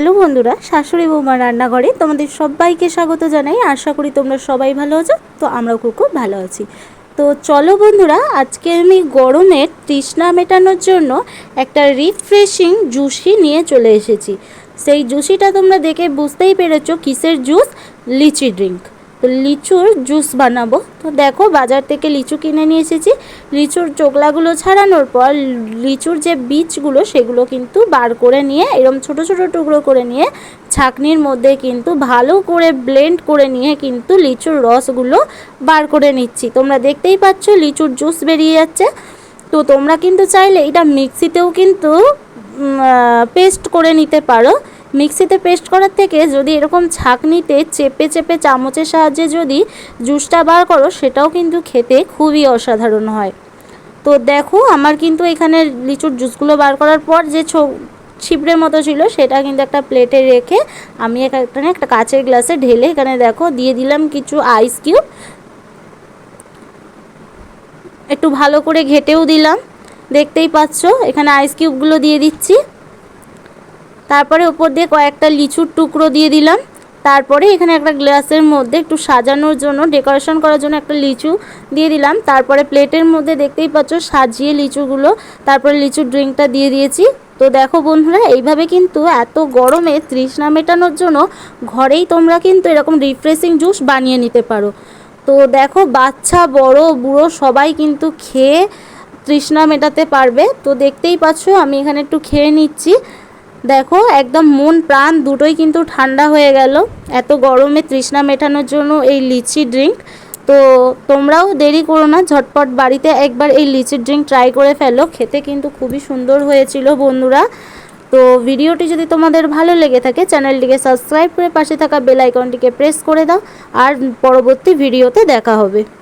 Hello বন্ধুরা, শাশুড়ি বৌমা রান্নাঘরে তোমাদের সবাইকে স্বাগত জানাই। আশা করি তোমরা সবাই ভালো আছো, তো আমরাও খুব খুব ভালো আছি। তো চলো বন্ধুরা, আজকে আমি গরমের তৃষ্ণা মেটানোর জন্য একটা রিফ্রেশিং জুসি নিয়ে চলে এসেছি। সেই জুসিটা তোমরা দেখে বুঝতেই পেরেছ কিসের জুস? লিচি ড্রিঙ্ক। তো লিচুর জুস বানাবো। তো দেখো, বাজার থেকে লিচু কিনে নিয়ে এসেছি। লিচুর চোকলাগুলো ছাড়ানোর পর লিচুর যে বীজগুলো, সেগুলো কিন্তু বার করে নিয়ে, এরম ছোট ছোট টুকরো করে নিয়ে, ছাকনির মধ্যে কিন্তু ভালো করে ব্লেন্ড করে নিয়ে কিন্তু লিচুর রসগুলো বার করে নিচ্ছি। তোমরা দেখতেই পাচ্ছ, লিচুর জুস বেরিয়ে যাচ্ছে। তো তোমরা কিন্তু চাইলে এটা মিক্সিতেও কিন্তু পেস্ট করে নিতে পারো। মিক্সিতে পেস্ট করার থেকে যদি এরকম ছাঁকনিতে চেপে চেপে চামচের সাহায্যে যদি জুসটা বার করো, সেটাও কিন্তু খেতে খুবই অসাধারণ হয়। তো দেখো, আমার কিন্তু এখানে লিচুর জুসগুলো বার করার পর যে ছিপড়ের মতো ছিল, সেটা কিন্তু একটা প্লেটে রেখে আমি এখানে একটা কাচের গ্লাসে ঢেলে এখানে দেখো, দিয়ে দিলাম কিছু আইস কিউব একটু ভালো করে ঘেটেও দিলাম। দেখতেই পাচ্ছ, এখানে আইস কিউবগুলো দিয়ে দিচ্ছি। তারপরে উপর দিয়ে কয়েকটা লিচুর টুকরো দিয়ে দিলাম। তারপরে এখানে একটা গ্লাসের মধ্যে একটু সাজানোর জন্য, ডেকোরেশন করার জন্য একটা লিচু দিয়ে দিলাম। তারপরে প্লেটের মধ্যে দেখতেই পাচ্ছ সাজিয়ে লিচুগুলো। তারপরে লিচুর ড্রিঙ্কটা দিয়ে দিয়েছি। তো দেখো বন্ধুরা, এইভাবে কিন্তু এত গরমে তৃষ্ণা মেটানোর জন্য ঘরেই তোমরা কিন্তু এরকম রিফ্রেশিং জুস বানিয়ে নিতে পারো। তো দেখো বাচ্চা, বড়, বুড়ো সবাই কিন্তু খেয়ে তৃষ্ণা মেটাতে পারবে। তো দেখতেই পাচ্ছ আমি এখানে একটু খেয়ে নিচ্ছি। দেখো, একদম মন প্রাণ দুটোই কিন্তু ঠান্ডা হয়ে গেল। এত গরমে তৃষ্ণা মেটানোর জন্য এই লিচি ড্রিঙ্ক তো তোমরাও দেরি করো না, ঝটপট বাড়িতে একবার এই লিচি ড্রিঙ্ক ট্রাই করে ফেলো। খেতে কিন্তু খুবই সুন্দর হয়েছিল বন্ধুরা। তো ভিডিওটি যদি তোমাদের ভালো লেগে থাকে, চ্যানেলটিকে সাবস্ক্রাইব করে পাশে থাকা বেল আইকনটিকে প্রেস করে দাও। আর পরবর্তী ভিডিওতে দেখা হবে।